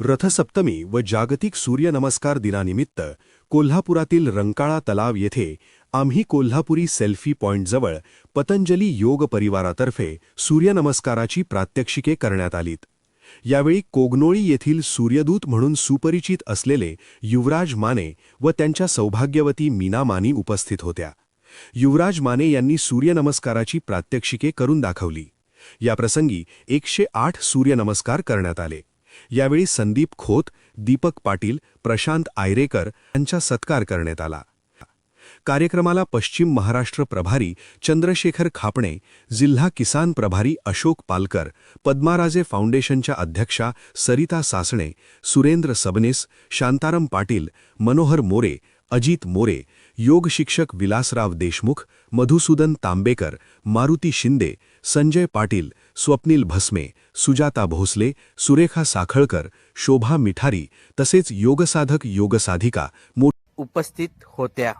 रथसप्तमी व जागतिक सूर्यनमस्कार दिनानिमित्त कोल्हापुरातील रंकाळा तलाव येथे आम्ही कोल्हापुरी सेल्फी पॉइंटजवळ पतंजली योग परिवारातर्फे सूर्यनमस्काराची प्रात्यक्षिके करण्यात आलीत. यावेळी कोगनोळी येथील सूर्यदूत म्हणून सुपरिचित असलेले युवराज माने व त्यांच्या सौभाग्यवती मीना मानी उपस्थित होत्या. युवराज माने यांनी सूर्यनमस्काराची प्रात्यक्षिके करून दाखवली. याप्रसंगी एकशे आठ सूर्यनमस्कार करण्यात आले. यावेळी संदीप खोत दीपक पाटील प्रशांत आयरेकर यांचा सत्कार करण्यात आला. कार्यक्रमाला पश्चिम महाराष्ट्र प्रभारी चंद्रशेखर खापणे जिल्हा किसान प्रभारी अशोक पालकर पद्माराजे फाउंडेशनच्या अध्यक्षा सरिता सासणे सुरेंद्र सबनीस शांताराम पाटील मनोहर मोरे अजित मोरे योग शिक्षक विलासराव देशमुख मधुसूदन तांबेकर मारुती शिंदे संजय पाटील स्वप्नील भस्मे सुजाता भोसले सुरेखा साखळकर शोभा मिठारी तसेच योगसाधक योगसाधिका मो उपस्थित होत्या.